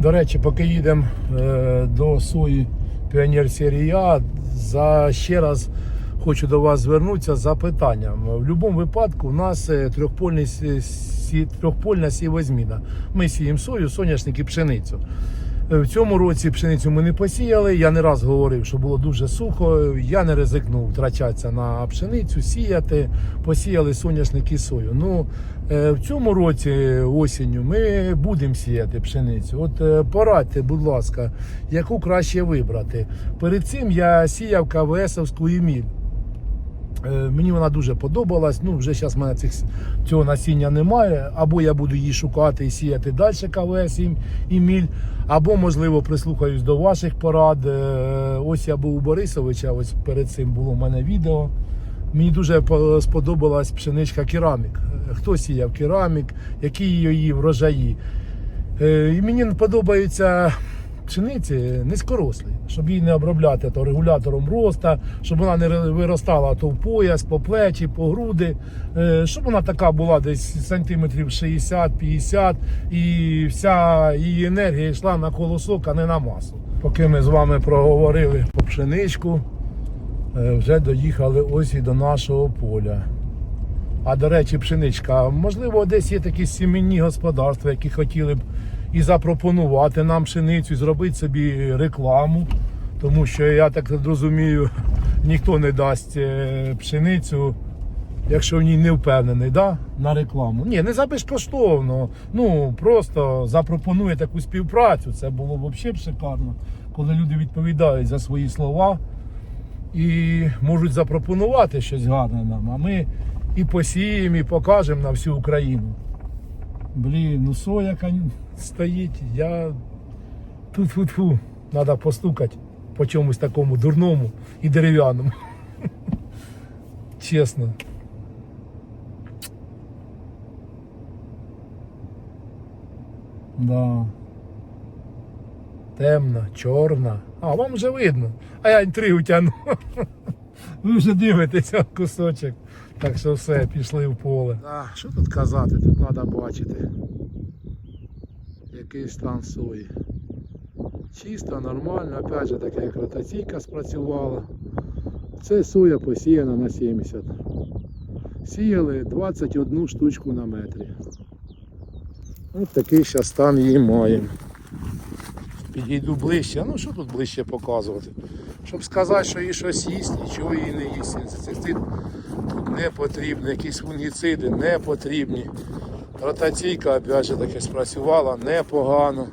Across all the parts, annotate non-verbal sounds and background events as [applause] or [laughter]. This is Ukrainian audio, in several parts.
До речі, поки їдемо е, до сої Піонер серії А, за ще раз хочу до вас звернутися з запитанням. В будь-якому випадку у нас е, трьохпольний трьохпольна сівозміна. Ми сіємо сою, соняшник і пшеницю. Е, В цьому році пшеницю ми не посіяли. Я не раз говорив, що було дуже сухо. Я не ризикнув втрачатися на пшеницю, сіяти. Посіяли соняшник і сою. Ну е, в цьому році осінню ми будемо сіяти пшеницю. От е, порадьте, будь ласка, яку краще вибрати. Перед цим я сіяв КВСовську Еміль. Е, Мені вона дуже подобалась. Ну, вже зараз в мене цих, цього насіння немає. Або я буду її шукати і сіяти далі КВС і, і міль, або, можливо, прислухаюсь до ваших порад. Е, Ось я був у Борисовича, ось перед цим було в мене відео. Мені дуже сподобалась пшеничка керамік. Е, Хто сіяв керамік, які її врожаї. І мені подобаються пшениці низькорослі, щоб її не обробляти то регулятором роста, щоб вона не виростала то в пояс, по плечі, по груди, е, щоб вона така була десь сантиметрів 60-50 і вся її енергія йшла на колосок, а не на масу. Поки ми з вами проговорили по пшеничку, е, вже доїхали ось і до нашого поля. А до речі, пшеничка, можливо, десь є такі сімейні господарства, які хотіли б і запропонувати нам пшеницю, зробити собі рекламу. Тому що я так розумію, [laughs] ніхто не дасть е, пшеницю, якщо в ній не впевнений, да? на рекламу. Ні, не за безкоштовно. Ну просто запропонує таку співпрацю. Це було б взагалі шикарно, коли люди відповідають за свої слова і можуть запропонувати щось гарне нам. А ми і посіємо, і покажемо на всю Україну. Блін, ну соя стоїть, я тут-фу-фу, треба постукати по чомусь такому дурному і дерев'яному. [laughs] Чесно. Да. Темна, чорна. А, вам вже видно. А я інтригу тягну. [laughs] Ви вже дивитеся кусочок. Так що все, пішли в поле. А, що тут казати? Тут треба бачити. Який стан сої. Чисто, нормально, опять же така як ротаційка спрацювала. Це соя посіяна на 70. Сіяли 21 штучку на метрі. Ось такий зараз стан її маємо. Підійду ближче. Ну що тут ближче показувати? Щоб сказати, що їй щось їсть, нічого їй не їсть. Інсектицид тут не потрібно, якісь фунгіциди не потрібні. Ротаційка, опять же таки, спрацювала непогано.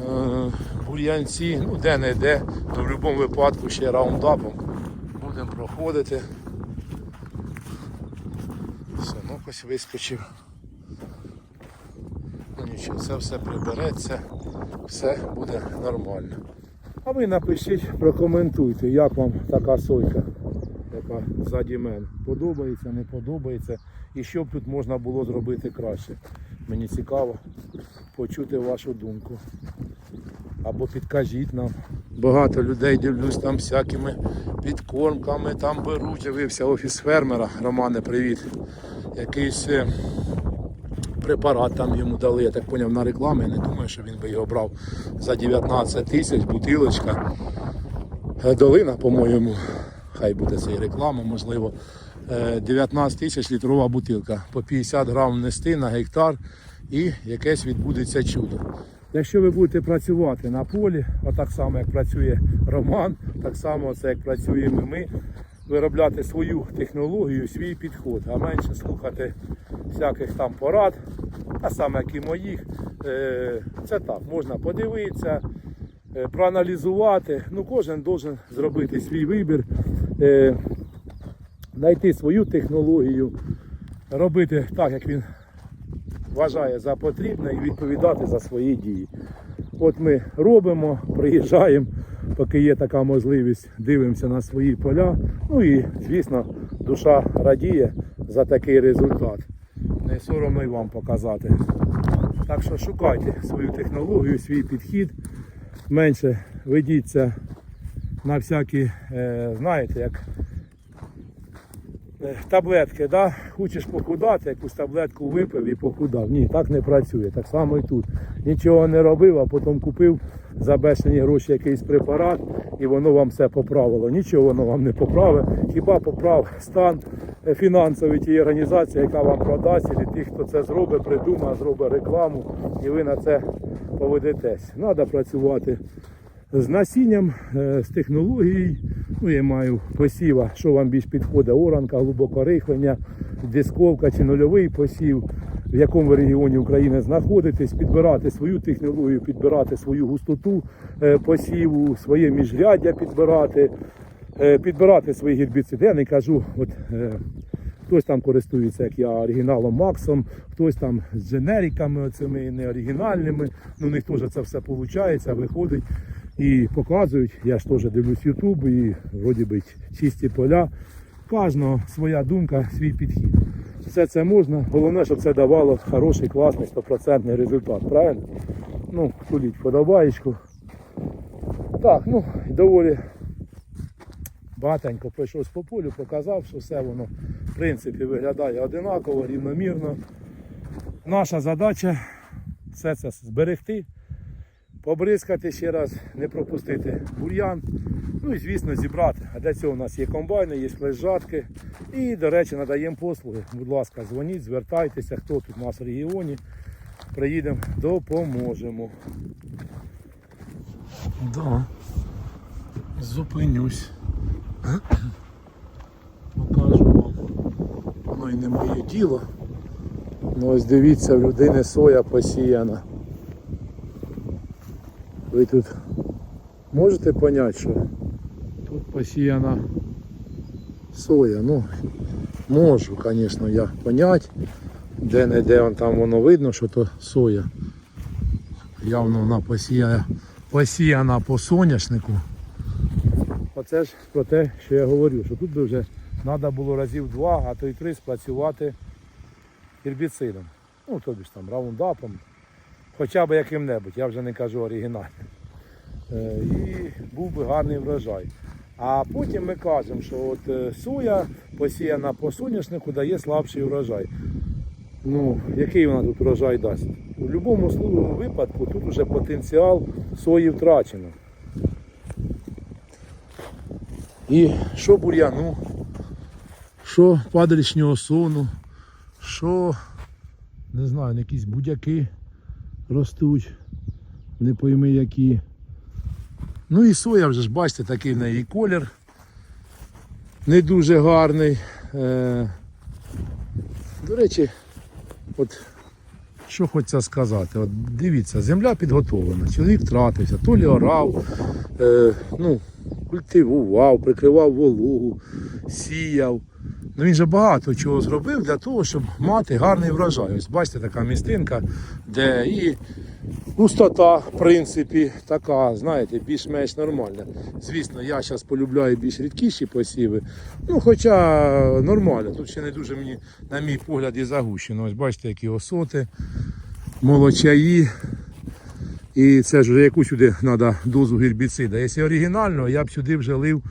Е, Бур'янці, ну де не де, але в будь-якому випадку ще раундапом будемо проходити. Синок ось вискочив. Ну нічого, це все прибереться, все буде нормально. А ви напишіть, прокоментуйте, як вам така сойка, яка ззаді мене. Подобається, не подобається. І що б тут можна було зробити краще. Мені цікаво почути вашу думку. Або підкажіть нам. Багато людей дивлюсь там всякими підкормками, там беруть. З'явився офіс фермера. Романе, привіт. Якийсь е, препарат там йому дали, я так поняв, на рекламу. Я не думаю, що він би його брав за 19 тисяч, бутилочка. Е, Долина, по-моєму, хай буде це і реклама, можливо. Е, 19 тисяч літрова бутилка. По 50 грам нести на гектар і якесь відбудеться чудо. Якщо ви будете працювати на полі, отак само, як працює Роман, так само це як працюємо ми, виробляти свою технологію, свій підход, а менше слухати всяких там порад, а саме як і моїх. Е, Це так, можна подивитися, е, проаналізувати. Ну, кожен має зробити свій вибір, е, знайти свою технологію, робити так, як він вважає за потрібне і відповідати за свої дії. От ми робимо, приїжджаємо, поки є така можливість, дивимося на свої поля. Ну і, звісно, душа радіє за такий результат. Не соромно й вам показати. Так що шукайте свою технологію, свій підхід. Менше ведіться на всякі, е, знаєте, як Е, Таблетки, да? хочеш похудати, якусь таблетку випив і похудав. Ні, так не працює. Так само і тут. Нічого не робив, а потім купив за бешені гроші якийсь препарат, і воно вам все поправило. Нічого воно вам не поправить. Хіба поправ стан е, фінансовий тієї організації, яка вам продасть, і тих, хто це зробить, придумає, зробить рекламу, і ви на це поведетесь. Треба працювати з насінням, е, з технологією. Ну, я маю посіва, що вам більш підходить, оранка, глибокорихлення, дисковка чи нульовий посів, в якому регіоні України знаходитесь, підбирати свою технологію, підбирати свою густоту е, посіву, своє міжряддя підбирати, е, підбирати свої гербіциди. Я не кажу, от Хтось там користується, як я, оригіналом Максом, хтось там з дженериками, оцими неоригінальними. Ну, у них теж це все виходить, виходить і показують. Я ж теж дивлюсь Ютуб і вроді би чисті поля. Кожного своя думка, свій підхід. Все це можна. Головне, щоб це давало хороший, класний, стопроцентний результат. Правильно? Ну, куліть подобаєчку. Так, ну, доволі багатенько пройшовся по полю, показав, що все воно в принципі виглядає одинаково, рівномірно. Наша задача все це зберегти, побризкати ще раз, не пропустити бур'ян. Ну і звісно зібрати. А для цього у нас є комбайни, є лежатки. І, до речі, надаємо послуги. Будь ласка, дзвоніть, звертайтеся, хто тут у нас в регіоні. Приїдемо, допоможемо. Да. Зупинюсь. [clears throat] Покажу вам. Воно і не моє діло. Ну ось дивіться, в людини соя посіяна. Ви тут можете поняти, що тут посіяна соя. Ну, можу, звісно, я понять. Де не де он там воно видно, що то соя. Явно вона посіяна, посіяна по соняшнику. Оце ж про те, що я говорю, що тут вже треба було разів два, а то й три спрацювати гербіцидом. Ну, тобі ж там раундапом, хоча б яким-небудь, я вже не кажу оригінальним. Е, І був би гарний врожай. А потім ми кажемо, що от е, соя посіяна по соняшнику дає слабший врожай. Ну, який вона тут врожай дасть? У будь-якому випадку тут вже потенціал сої втрачено. І що бур'яну, що падалішнього сону, що, не знаю, якісь будяки ростуть, не пойми які. Ну і соя вже ж бачите, такий в неї колір. Не дуже гарний. Е, до речі, от що хочеться сказати, от дивіться, земля підготовлена, чоловік втратився, то лі орав, е, ну, культивував, прикривав вологу, сіяв. Ну він же багато чого зробив для того, щоб мати гарний врожай. Ось бачите, така містинка, де і густота, в принципі, така, знаєте, більш-менш нормальна. Звісно, я зараз полюбляю більш рідкіші посіви. Ну, хоча нормально, тут ще не дуже мені, на мій погляд, і загущено. Ось бачите, які осоти, молочаї. І це ж вже яку сюди треба дозу гербіцида. Якщо оригінально, я б сюди вже лив,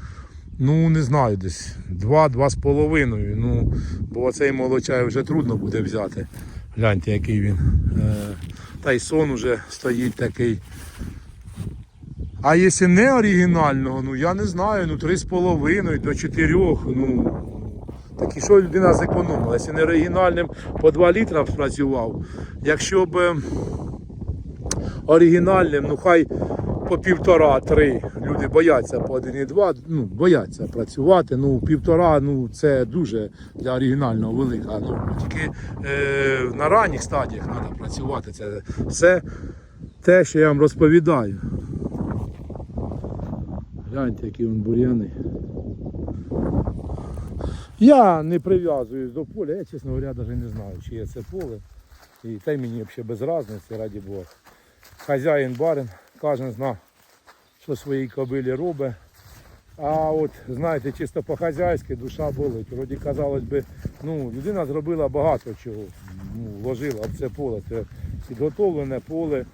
ну не знаю, десь 2-2,5. Ну, бо цей молочай вже трудно буде взяти. Гляньте, який він. Е, Та й сон уже стоїть такий. А якщо не оригінального, ну я не знаю, ну 3,5 до 4. Ну, так і що людина зекономила? Якщо не оригінальним по 2 літра спрацював. Якщо б оригінальним, ну хай по півтора-три. Люди бояться по 1,2, ну, бояться працювати. Ну, півтора, ну це дуже для оригінального велика. Ну, тільки е, на ранніх стадіях треба працювати. Це все те, що я вам розповідаю. Гляньте, які він бур'яни. Я не прив'язуюсь до поля, я, чесно говоря, навіть не знаю, чиє це поле. І й мені взагалі без різниці, раді Бога. Хазяїн барин, кожен зна, що своїй кобилі робить. А от, знаєте, чисто по-хазяйськи душа болить. Вроді, казалось би, ну, людина зробила багато чого. Ну, вложила в це поле. Це підготовлене поле,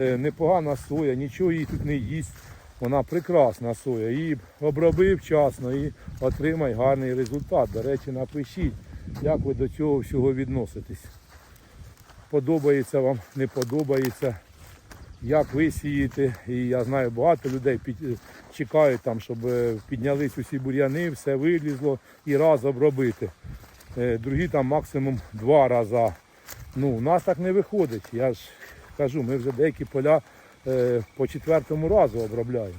е, непогана соя, нічого їй тут не їсть. Вона прекрасна соя. Її обробив вчасно і отримай гарний результат. До речі, напишіть, як ви до цього всього відноситесь. Подобається вам, не подобається, як ви сієте. І я знаю, багато людей під, чекають, там, щоб е, піднялись усі бур'яни, все вилізло і раз обробити. Е, Другі там максимум два рази. Ну, у нас так не виходить. Я ж кажу, ми вже деякі поля е, по четвертому разу обробляємо.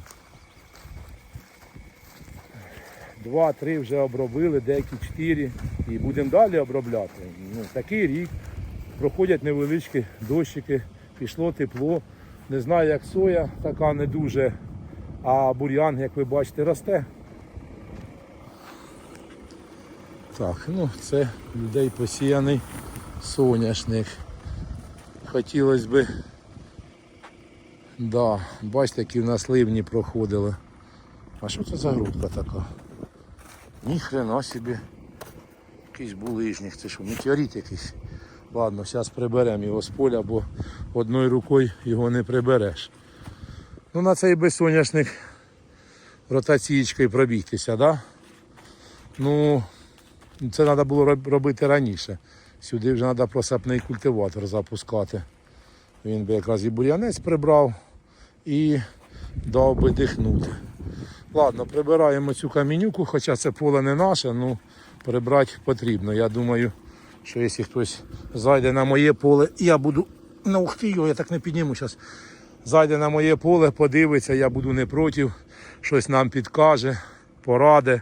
Два-три вже обробили, деякі чотири. І будемо далі обробляти. Ну, такий рік. Проходять невеличкі дощики, пішло тепло. Не знаю, як соя, така не дуже, а бур'ян, як ви бачите, росте. Так, ну це людей посіяний соняшник. Хотілося би. Да, бачите, які в нас ливні проходили. А що це за грудка така? Ніхрена собі. Якийсь булижник, це що, метеорит якийсь. Ладно, зараз приберемо його з поля, бо одною рукою його не прибереш. Ну на цей безсоняшник ротаційкою пробігтися, да? Ну, це треба було робити раніше. Сюди вже треба просапний культиватор запускати. Він би якраз і бур'янець прибрав і дав би дихнути. Ладно, прибираємо цю камінюку, хоча це поле не наше, ну прибрати потрібно. Я думаю, що якщо хтось зайде на моє поле, я буду. Ну ух його, я так не підніму зараз. Зайде на моє поле, подивиться, я буду не проти, щось нам підкаже, пораде.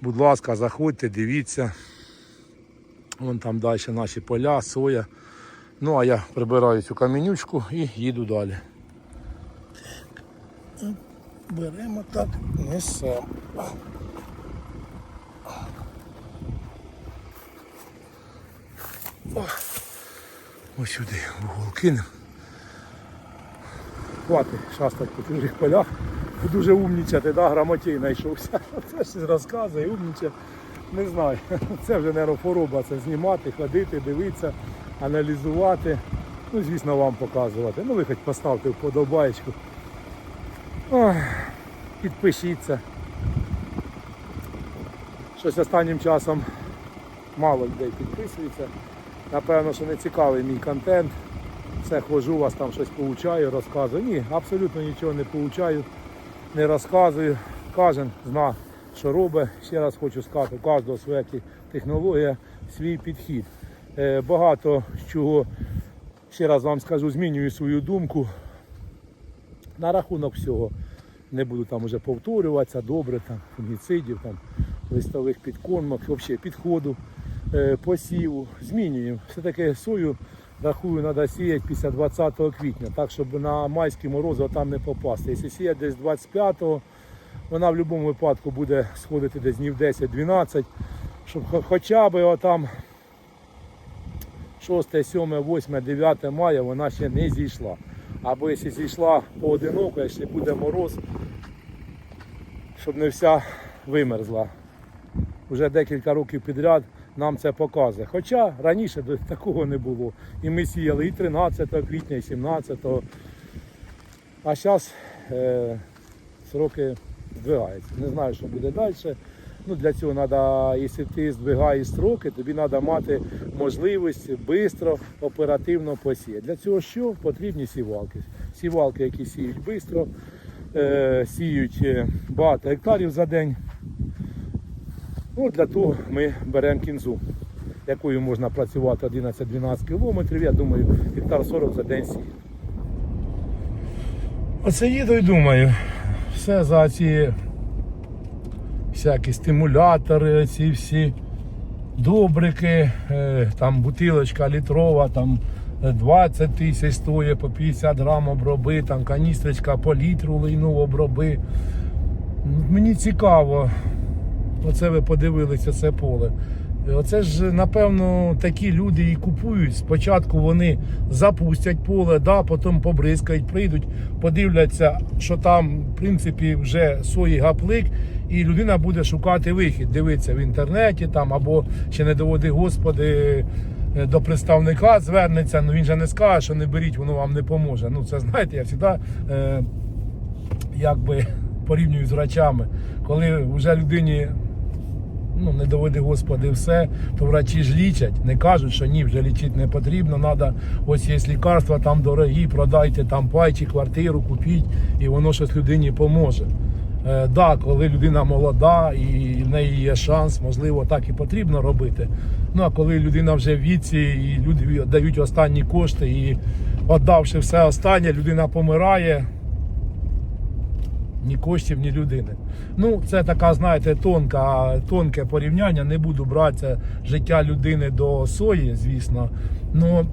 Будь ласка, заходьте, дивіться. Вон там далі наші поля, соя. Ну а я прибираю цю камінючку і їду далі. Беремо так, несемо. О, Ось сюди в угол кинемо. Хватить шастати по чужих полях. Дуже умнічати, да, грамотій знайшовся. [laughs] Це ж розказує, умніче. Не знаю. [laughs] Це вже, мабуть, це знімати, ходити, дивитися, аналізувати. Ну, звісно, вам показувати. Ну, ви хоч поставте вподобаєчку. Ой, Підпишіться. Щось останнім часом мало людей підписується. Напевно, що не цікавий мій контент. Все хожу, вас там щось получаю, розказую. Ні, абсолютно нічого не получаю, не розказую. Кожен зна, що робить. Ще раз хочу сказати, у кожного своя технологія, свій підхід. Е, Багато чого, ще раз вам скажу, змінюю свою думку на рахунок всього. Не буду там вже повторюватися, добре, там, фунгіцидів, там, листових підкормок, взагалі підходу, посіву. Змінюємо. Все-таки сою, рахую, треба сіяти після 20 квітня, так, щоб на майські морози там не попасти. Якщо сіяти десь 25-го, вона в будь-якому випадку буде сходити десь днів 10-12, щоб хоча б отам 6, 7, 8, 9 мая вона ще не зійшла. Або якщо зійшла поодиноко, якщо буде мороз, щоб не вся вимерзла. Уже декілька років підряд нам це показує. Хоча раніше такого не було. І ми сіяли і 13 квітня, і 17. А зараз е, сроки здвигаються. Не знаю, що буде далі. Ну, для цього треба, якщо ти здвигаєш строки, тобі треба мати можливість швидко, оперативно посіяти. Для цього що? Потрібні сівалки. Сівалки, які сіють швидко, е, сіють е, багато гектарів за день. Ну, для того ми беремо кінзу, якою можна працювати 11-12 кілометрів. Я думаю, гектар 40 за день сіє. Оце їду і думаю, все за ці всякі стимулятори, ці всі добрики, е, там бутилочка літрова, там е, 20 тисяч стоїть по 50 грам оброби, там каністрочка по літру лийну оброби. Мені цікаво, оце ви подивилися це поле. Оце ж, напевно, такі люди і купують. Спочатку вони запустять поле, да, потім побризкають, прийдуть, подивляться, що там, в принципі, вже сої гаплик, і людина буде шукати вихід, дивитися в інтернеті там, або ще не доводи Господи. е, До представника звернеться, ну він же не скаже, що не беріть, воно вам не поможе. Ну це знаєте, я завжди е, якби [laughs] порівнюю з врачами. Коли вже людині ну, не доведе Господи все, то врачі ж лічать. Не кажуть, що ні, вже лічити не потрібно. Надо, ось є лікарства там дорогі, продайте там пай чи квартиру, купіть, і воно щось людині поможе. Е, да, коли людина молода і в неї є шанс, можливо, так і потрібно робити. Ну а коли людина вже в віці і люди дають останні кошти, і віддавши все останнє, людина помирає. Ні коштів, ні людини. Ну, це така, знаєте, тонка, тонке порівняння. Не буду брати життя людини до сої, звісно. Ну,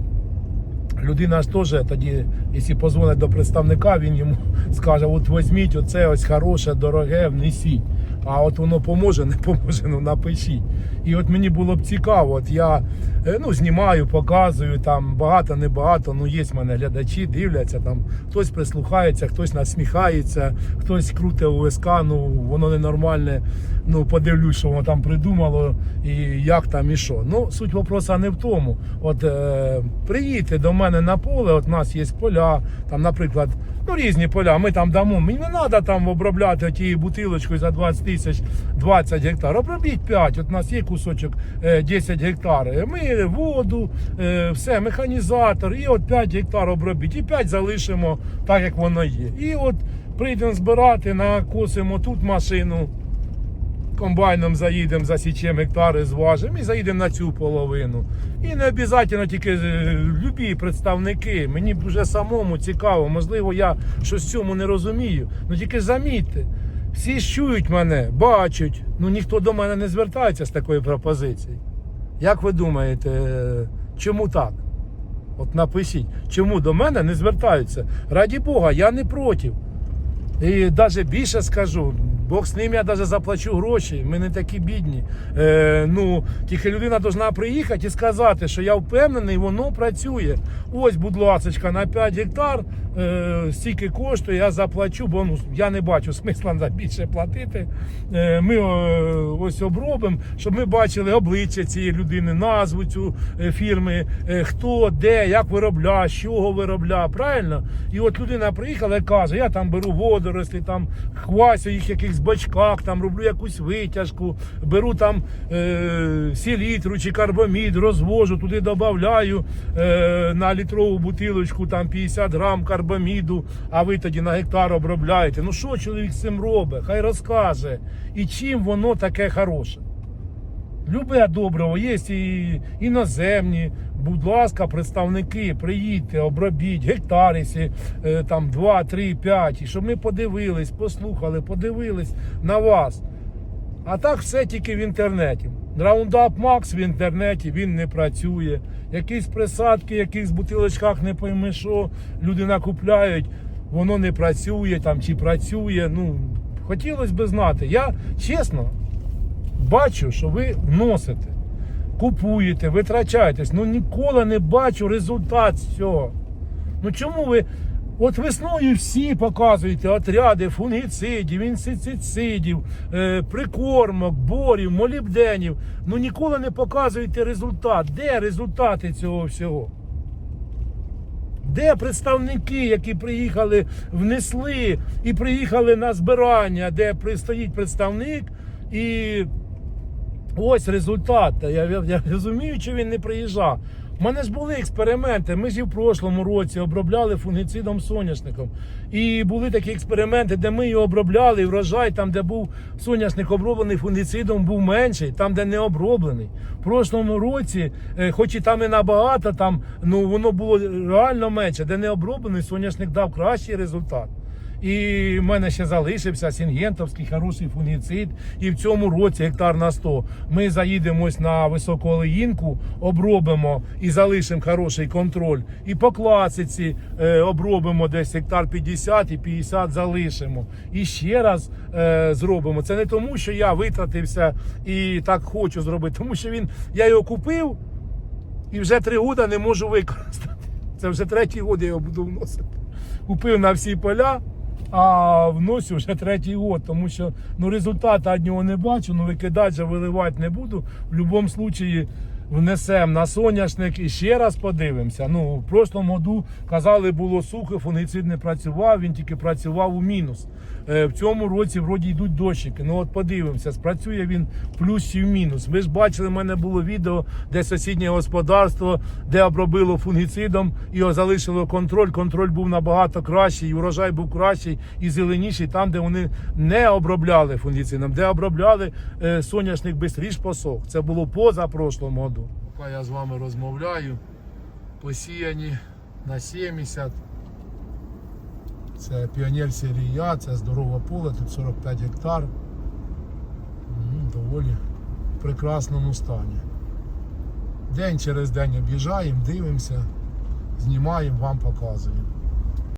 людина ж теж тоді, якщо позвонить до представника, він йому [laughs] скаже: от візьміть оце ось хороше, дороге, внесіть. А от воно поможе, не поможе, ну напишіть. І от мені було б цікаво, от я е, ну, знімаю, показую, там багато, небагато, ну є в мене глядачі, дивляться, там хтось прислухається, хтось насміхається, хтось крутить ОСК, ну воно ненормальне. Ну, подивлюсь, що воно там придумало і як там і що. Ну, суть вопроса не в тому. От е, приїдьте до мене на поле, от у нас є поля, там, наприклад, ну різні поля, ми там дамо. Мені не треба там обробляти тією бутилочкою за 20 тисяч 20 гектар. Обробіть 5, от у нас є кусочок е, 10 гектар. Е, Ми воду, е, все, механізатор, і от 5 гектар обробіть, і 5 залишимо так, як воно є. І от прийдемо збирати, накосимо тут машину комбайном заїдемо, засічемо гектари, зважимо і заїдемо на цю половину. І не обов'язково тільки е, любі представники. Мені вже самому цікаво, можливо, я щось цьому не розумію. Ну тільки замітьте, всі чують мене, бачать. Ну ніхто до мене не звертається з такою пропозицією. Як ви думаєте, е, чому так? От напишіть, чому до мене не звертаються? Раді Бога, я не проти. І навіть більше скажу, Бог з ним я навіть заплачу гроші. Ми не такі бідні. Е, ну, тільки людина повинна приїхати і сказати, що я впевнений, воно працює. Ось, будь ласка, на 5 гектар е, стільки коштує, я заплачу, бо ну, я не бачу смисла більше платити. Е, ми е, ось обробимо, щоб ми бачили обличчя цієї людини, назву цю е, фірми, е, хто, де, як виробля, з чого виробля. Правильно? І от людина приїхала і каже, я там беру водорослі, там хвасю їх в якихось бачках, там роблю якусь витяжку, беру там е, селітру чи карбамід, розвожу, туди додаю е, на літрову бутилочку там 50 грам карбаміду, а ви тоді на гектар обробляєте. Ну що чоловік з цим робить? Хай розкаже. І чим воно таке хороше. Любе добриво, є і іноземні. Будь ласка, представники, приїдьте, обробіть гектар, якщо е, там 2, 3, 5, і щоб ми подивились, послухали, подивились на вас. А так все тільки в інтернеті. Roundup Max в інтернеті він не працює. Якісь присадки, якісь бутилочках не пойми що, люди накупляють, воно не працює там чи працює. Ну, хотілося б знати. Я чесно бачу, що ви вносите, купуєте, витрачаєтесь. Ну ніколи не бачу результат цього. Ну чому ви. От весною всі показуєте отряди фунгіцидів, інсектицидів, е, прикормок, борів, молібденів. Ну ніколи не показуєте результат. Де результати цього всього? Де представники, які приїхали, внесли і приїхали на збирання, де стоїть представник і ось результат. Я, я, я розумію, чи він не приїжджав. У мене ж були експерименти. Ми ж і в прошлому році обробляли фунгіцидом соняшником. І були такі експерименти, де ми його обробляли, і врожай, там, де був соняшник оброблений фунгіцидом, був менший, там, де не оброблений. В прошлому році, е, хоч і там і набагато, там ну воно було реально менше, де не оброблений, соняшник дав кращий результат. І в мене ще залишився Сінгентовський хороший фунгіцид. І в цьому році гектар на 100. Ми заїдемось на високу олеїнку, обробимо і залишимо хороший контроль. І по класиці е, обробимо десь гектар 50 і 50 залишимо. І ще раз е, зробимо. Це не тому, що я витратився і так хочу зробити, тому що він я його купив і вже три роки не можу використати. Це вже третій год я його буду вносити. Купив на всі поля, а вносю вже третій год, тому що ну, результату від нього не бачу, ну викидати, виливати не буду. В будь-якому випадку внесемо на соняшник і ще раз подивимося. Ну, в прошлому году казали, було сухо, фунгіцид не працював, він тільки працював у мінус. Е, В цьому році вроді йдуть дощики. Ну от подивимося, спрацює він в плюс чи в мінус. Ви ж бачили, в мене було відео, де сусіднє господарство, де обробило фунгіцидом і залишило контроль. Контроль був набагато кращий, і урожай був кращий і зеленіший там, де вони не обробляли фунгіцидом, де обробляли е, соняшник швидше посох. Це було поза прошлому году. Поки я з вами розмовляю, посіяні на 70. Це піонер серії Я, це здорове поле, тут 45 гектар. Доволі в прекрасному стані. День через день об'їжджаємо, дивимося, знімаємо, вам показуємо.